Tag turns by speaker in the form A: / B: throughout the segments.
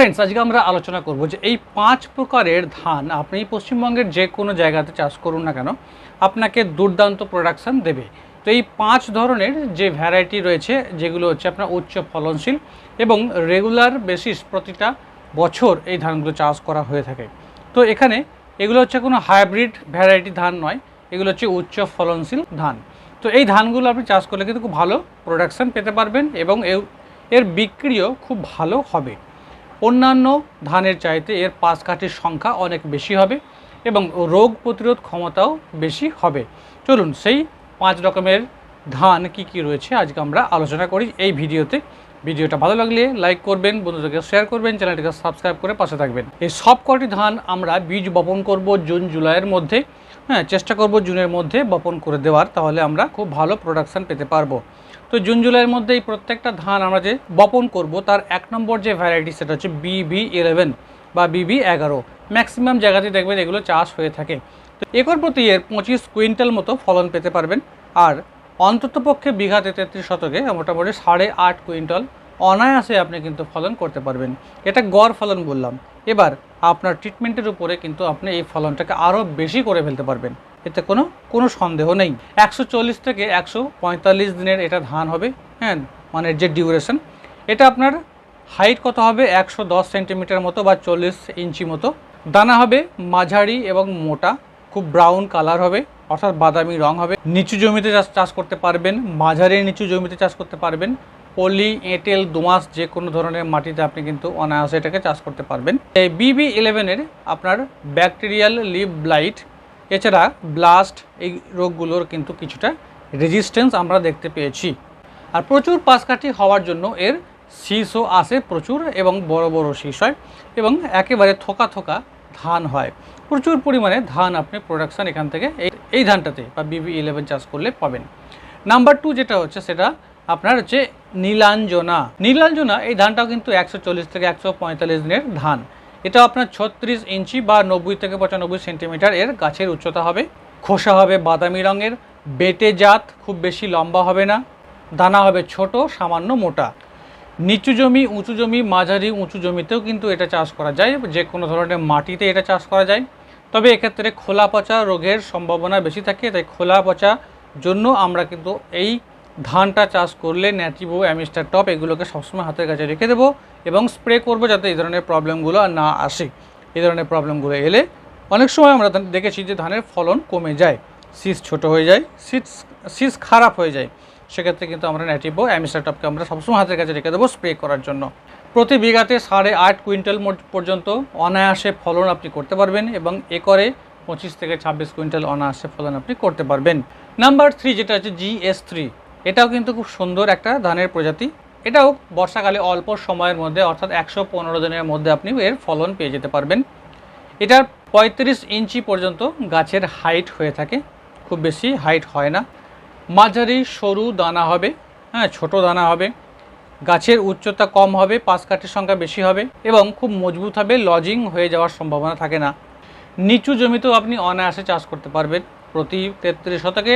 A: Friends আজকে আমরা আলোচনা করব যে এই পাঁচ প্রকারের ধান আপনি পশ্চিমবঙ্গের যে কোনো জায়গাতে চাষ করুন না কেন, আপনাকে দুর্দান্ত প্রোডাকশান দেবে। তো এই পাঁচ ধরনের যে ভ্যারাইটি রয়েছে, যেগুলো হচ্ছে আপনার উচ্চ ফলনশীল এবং রেগুলার বেসিস প্রতিটা বছর এই ধানগুলো চাষ করা হয়ে থাকে। তো এখানে এগুলো হচ্ছে কোনো হাইব্রিড ভ্যারাইটি ধান নয়, এগুলো হচ্ছে উচ্চ ফলনশীল ধান। তো এই ধানগুলো আপনি চাষ করলে কিন্তু খুব ভালো প্রোডাকশন পেতে পারবেন এবং এর- বিক্রিও খুব ভালো হবে। অন্যান্য ধানের চাইতে এর পাশ কাঠির সংখ্যা অনেক বেশি হবে এবং রোগ প্রতিরোধ ক্ষমতাও বেশি হবে। চলুন সেই পাঁচ রকমের ধান কি কি রয়েছে আজকে আমরা আলোচনা করি এই ভিডিওতে। ভিডিওটা ভালো লাগলে লাইক করবেন, বন্ধুদেরকে শেয়ার করবেন, চ্যানেলটিকে সাবস্ক্রাইব করে পাশে থাকবেন। এই সব কটি ধান আমরা বীজ বপন করব জুন, জুলাইয়ের মধ্যে। হ্যাঁ চেষ্টা করব জুনের মধ্যে বপন করে দেওয়ার, তাহলে আমরা খুব ভালো প্রোডাকশন পেতে পারব। তো জুন জুলাইয়ের মধ্যে এই প্রত্যেকটা ধান আমরা যে বপন করব, তার এক নম্বর যে ভ্যারাইটি সেটা হচ্ছে বিবি ইলেভেন বা বিবি এগারো। ম্যাক্সিমাম জায়গাতে দেখবেন এগুলো চাষ হয়ে থাকে। তো একর প্রতি এর পঁচিশ কুইন্টাল মতো ফলন পেতে পারবেন। আর অন্ততপক্ষে বিঘাতে তেত্রিশ শতকে মোটামুটি সাড়ে আট কুইন্টাল অনায়াসে আপনি কিন্তু ফলন করতে পারবেন। এটা গড় ফলন বললাম। এবার আপনার ট্রিটমেন্টের উপরে কিন্তু আপনি এই ফলনটাকে আরও বেশি করে ফেলতে পারবেন। এতে কোনো কোনো সন্দেহ নেই। একশো চল্লিশ থেকে একশো পঁয়তাল্লিশ দিনের এটা ধান হবে হ্যাঁ মানে যে ডিউরেশন এটা আপনার হাইট কত হবে? একশো দশ সেন্টিমিটার মতো বা চল্লিশ ইঞ্চি মতো। দানা হবে মাঝারি এবং মোটা, খুব ব্রাউন কালার হবে, অর্থাৎ বাদামি রং হবে। নিচু জমিতে চাষ করতে পারবেন, মাঝারি নিচু জমিতে চাষ করতে পারবেন। পলি, এঁটেল, দোমাস যে কোনো ধরনের মাটিতে আপনি কিন্তু অনায়াসে এটাকে চাষ করতে পারবেন। এই বিবি ইলেভেনের আপনার ব্যাকটেরিয়াল লিভ ব্লাইট এছাড়া ব্লাস্ট এই রোগগুলোর কিন্তু কিছুটা রেজিস্ট্যান্স আমরা দেখতে পেয়েছি। আর প্রচুর পাশকাঠি হওয়ার জন্য এর শীষও আসে প্রচুর এবং বড় বড় শীষ হয় এবং একেবারে থোকা থোকা ধান হয়। প্রচুর পরিমাণে ধান আপনি প্রোডাকশান এখান থেকে এই ধানটাতে বা বিবি ইলেভেন চাষ করলে পাবেন। নাম্বার টু যেটা হচ্ছে সেটা আপনার হচ্ছে নীলাঞ্জনা। নীলাঞ্জনা এই ধানটাও কিন্তু একশো চল্লিশ থেকে একশো পঁয়তাল্লিশ দিনের ধান। এটা আপনার ছত্রিশ ইঞ্চি বা নব্বই থেকে পঁচানব্বই সেন্টিমিটার। এর গাছের উচ্চতা হবে। খোসা হবে বাদামি রঙের। বেটে জাত, খুব বেশি লম্বা হবে না। দানা হবে ছোট, সামান্য মোটা। নিচু জমি, উঁচু জমি, মাঝারি, উঁচু জমিতেও কিন্তু এটা চাষ করা যায়। যে কোনো ধরনের মাটিতে এটা চাষ করা যায়। তবে এক্ষেত্রে খোলা পচা রোগের সম্ভাবনা বেশি থাকে। তাই খোলা পচা জন্য আমরা কিন্তু এই ধানটা চাষ করলে ন্যাটিভো অ্যামিস্টার টপ এগুলোকে সবসময় হাতের কাছে রেখে দেবো এবং স্প্রে করব যাতে এই ধরনের প্রবলেমগুলো না আসে। এই ধরনের প্রবলেমগুলো এলে অনেক সময় আমরা দেখেছি যে ধানের ফলন কমে যায়, শীষ ছোট হয়ে যায়, শীষ শীষ খারাপ হয়ে যায়। সেক্ষেত্রে কিন্তু আমরা ন্যাটিভো অ্যামিস্টার টপকে আমরা সবসময় হাতের কাছে রেখে দেবো স্প্রে করার জন্য। প্রতি বিঘাতে সাড়ে আট কুইন্টাল পর্যন্ত অনায়াসে ফলন আপনি করতে পারবেন এবং একরে পঁচিশ থেকে ছাব্বিশ কুইন্টাল অনায়াসে ফলন আপনি করতে পারবেন। নাম্বার থ্রি যেটা হচ্ছে জিএস থ্রি। এটাও কিন্তু খুব সুন্দর একটা ধানের প্রজাতি। এটাও বর্ষাকালে অল্প সময়ের মধ্যে, অর্থাৎ একশো পনেরো দিনের মধ্যে আপনি এর ফলন পেয়ে যেতে পারবেন। এটার পঁয়ত্রিশ ইঞ্চি পর্যন্ত গাছের হাইট হয়ে থাকে, খুব বেশি হাইট হয় না। মাঝারি সরু দানা হবে হ্যাঁ ছোট দানা হবে। গাছের উচ্চতা কম হবে পাশ কাঠের সংখ্যা বেশি হবে এবং খুব মজবুত হবে, লজিং হয়ে যাওয়ার সম্ভাবনা থাকে না। নিচু জমিতেও আপনি অনায়াসে চাষ করতে পারবেন। প্রতি তেত্রিশ শতকে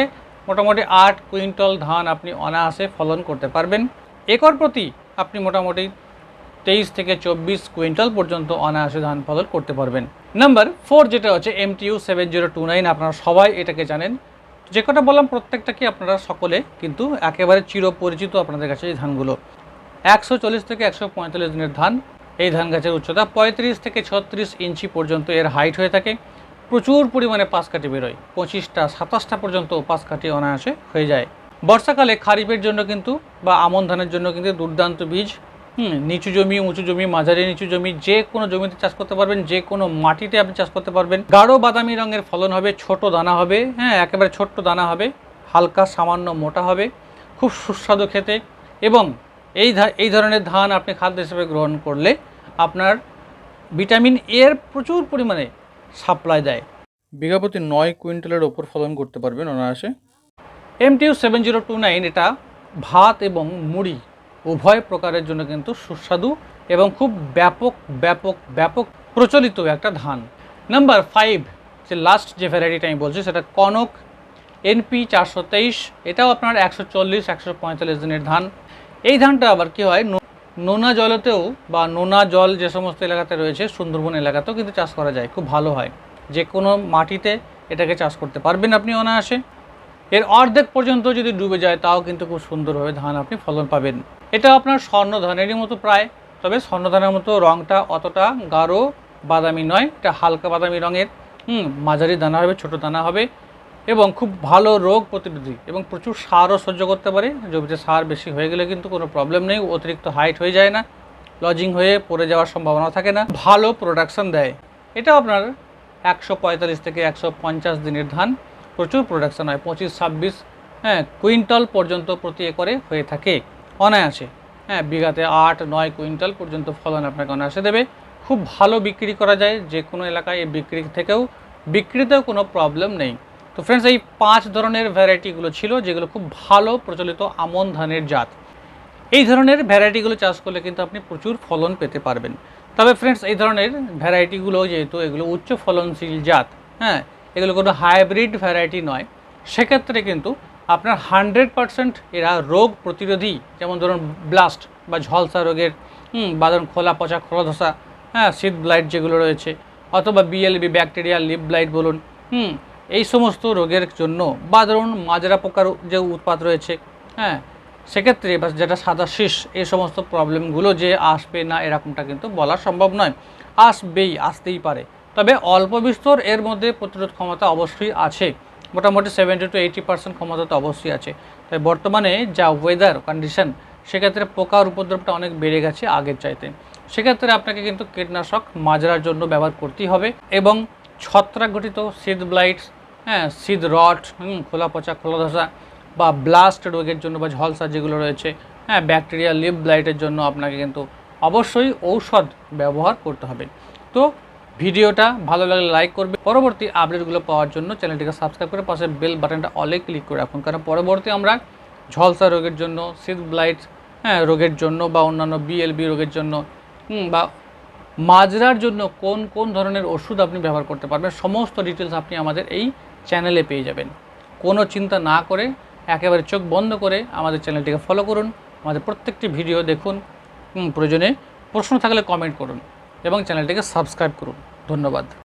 A: মোটামুটি আট কুইন্টাল ধান আপনি অনায়াসে ফলন করতে পারবেন। একর প্রতি আপনি মোটামুটি তেইশ থেকে চব্বিশ কুইন্টাল পর্যন্ত অনায়াসে ধান ফলন করতে পারবেন। নাম্বার ফোর যেটা হচ্ছে MTU seven zero two nine, আপনারা সবাই এটাকে জানেন। যে কটা বললাম প্রত্যেকটাকে আপনারা সকলে কিন্তু একেবারে চিরপরিচিত আপনাদের কাছে এই ধানগুলো। একশো চল্লিশ থেকে একশো পঁয়তাল্লিশ দিনের ধান, এই ধান গাছের উচ্চতা পঁয়ত্রিশ থেকে ছত্রিশ ইঞ্চি পর্যন্ত এর হাইট হয়ে থাকে। প্রচুর পরিমাণে পাশ কাঠি বেরোয় পঁচিশটা, সাতাশটা পর্যন্ত পাশ কাঠি অনায়াসে হয়ে যায়। বর্ষাকালে খারিফের জন্য কিন্তু বা আমন ধানের জন্য কিন্তু দুর্দান্ত বীজ। নিচু জমি, উঁচু জমি, মাঝারি নিচু জমি, যে কোনো জমিতে চাষ করতে পারবেন, যে কোনো মাটিতে আপনি চাষ করতে পারবেন। গাঢ় বাদামি রঙের ফলন হবে, ছোট দানা হবে হ্যাঁ একেবারে ছোট্ট দানা হবে, হালকা, সামান্য, মোটা হবে, খুব সুস্বাদু খেতে। এবং এই এই ধরনের ধান আপনি খাদ্য হিসেবে গ্রহণ করলে আপনার ভিটামিন এর প্রচুর পরিমাণে সাপ্লাই দেয়। বিঘা প্রতি নয় কুইন্টালের ওপর ফলন করতে পারবেন অনায়াসে। MTU seven zero two nine এটা ভাত এবং মুড়ি উভয় প্রকারের জন্য কিন্তু সুস্বাদু এবং খুব ব্যাপক ব্যাপক ব্যাপক প্রচলিত একটা ধান। নাম্বার ফাইভ যে লাস্ট যে ভ্যারাইটিটা আমি বলছি সেটা কনক এনপি চারশো তেইশ এটাও আপনার একশো চল্লিশ একশো পঁয়তাল্লিশ দিনের ধান। এই ধানটা আবার কি হয় নোনা জলেতেও বা নোনা জল যে সমস্ত এলাকাতে রয়েছে, সুন্দরবন এলাকাতেও কিন্তু চাষ করা যায়, খুব ভালো হয়। যে কোনো মাটিতে এটাকে চাষ করতে পারবেন আপনি অনায়াসে। এর অর্ধেক পর্যন্ত যদি ডুবে যায়, তাও কিন্তু খুব সুন্দরভাবে ধান আপনি ফলন পাবেন। এটা আপনার স্বর্ণ ধানেরই মতো প্রায়, তবে স্বর্ণ ধানের মতো রঙটা অতটা গাঢ় বাদামি নয়, এটা হালকা বাদামি রঙের। হুম, মাঝারি দানা হবে, ছোট দানা হবে। এবং খুব ভালো রোগ প্রতিরোধী এবং প্রচুর সারও সহ্য করতে পারে। জমিতে সার বেশি হয়ে গেলে কিন্তু কোনো প্রবলেম নেই, অতিরিক্ত হাইট হয়ে যায় না লজিং হয়ে পড়ে যাওয়ার সম্ভাবনা থাকে না, ভালো প্রোডাকশন দেয়। এটা আপনার একশো পঁয়তাল্লিশ থেকে একশো পঞ্চাশ দিনের ধান, প্রচুর প্রোডাকশন হয়, পঁচিশ ছাব্বিশ হ্যাঁ কুইন্টাল পর্যন্ত প্রতি একরে হয়ে থাকে, অনায়াসে। হ্যাঁ বিঘাতে আট, নয় কুইন্টাল পর্যন্ত ফলন আপনাকে অনায়াসে দেবে। খুব ভালো বিক্রি করা যায়, যে কোনো এলাকায় এই বিক্রি থেকেও বিক্রিতেও কোনো প্রবলেম নেই। তো ফ্রেন্ডস এই পাঁচ ধরনের ভ্যারাইটিগুলো ছিল যেগুলো খুব ভালো প্রচলিত আমন ধানের জাত। এই ধরনের ভ্যারাইটিগুলো চাষ করলে কিন্তু আপনি প্রচুর ফলন পেতে পারবেন। তবে ফ্রেন্ডস এই ধরনের ভ্যারাইটিগুলো যেহেতু এগুলো উচ্চ ফলনশীল জাত হ্যাঁ এগুলো কোনো হাইব্রিড ভ্যারাইটি নয়। সেক্ষেত্রে কিন্তু আপনার হান্ড্রেড পারসেন্ট এরা রোগ প্রতিরোধী, যেমন ধরুন ব্লাস্ট বা ঝলসা রোগের বা ধরুন খোলা পচা খোলা ধসা হ্যাঁ শীত ব্লাইট যেগুলো রয়েছে, অথবা বিএলবি ব্যাকটেরিয়া লিপ ব্লাইট বলুন, হুম এই সমস্ত রোগের জন্য বা ধরুন মাজরা পোকার যে উৎপাত রয়েছে হ্যাঁ সেক্ষেত্রে বা যেটা সাদা শীষ, এই সমস্ত প্রবলেমগুলো যে আসবে না, এরকমটা কিন্তু বলা সম্ভব নয়। আসবেই, আসতেই পারে। তবে অল্প বিস্তর এর মধ্যে প্রতিরোধ ক্ষমতা অবশ্যই আছে। মোটামুটি সেভেন্টি টু এইটি পার্সেন্ট ক্ষমতা তো অবশ্যই আছে। তাই বর্তমানে যা ওয়েদার কন্ডিশন সেক্ষেত্রে পোকার উপদ্রবটা অনেক বেড়ে গেছে আগের চাইতে। সেক্ষেত্রে আপনাকে কিন্তু কীটনাশক, মাজরার জন্য ব্যবহার করতেই হবে এবং ছত্রাক ঘটিত সিড ব্লাইটস হ্যাঁ সিড রট খোলা পচা, খোলা ধসা বা ব্লাস্ট রোগের জন্য বা ঝলসা যেগুলো রয়েছে হ্যাঁ ব্যাকটেরিয়া লিপ ব্লাইটের জন্য আপনাকে কিন্তু অবশ্যই ঔষধ ব্যবহার করতে হবে। তো ভিডিওটা ভালো লাগলে লাইক করবে। পরবর্তী আপডেটগুলো পাওয়ার জন্য চ্যানেলটিকে সাবস্ক্রাইব করে পাশে বেল বাটনটা অলে ক্লিক করে রাখুন। কারণ পরবর্তী আমরা ঝলসা রোগের জন্য সিড ব্লাইট হ্যাঁ রোগের জন্য বা অন্যান্য বিএলবি রোগের জন্য বা মাজরার জন্য কোন কোন ধরনের ওষুধ আপনি ব্যবহার করতে পারবেন, সমস্ত ডিটেলস আপনি আমাদের এই চ্যানেলে পেয়ে যাবেন। কোনো চিন্তা না করে একেবারে চোখ বন্ধ করে আমাদের চ্যানেলটিকে ফলো করুন, আমাদের প্রত্যেকটি ভিডিও দেখুন প্রয়োজনে প্রশ্ন থাকলে কমেন্ট করুন এবং চ্যানেলটিকে সাবস্ক্রাইব করুন। ধন্যবাদ।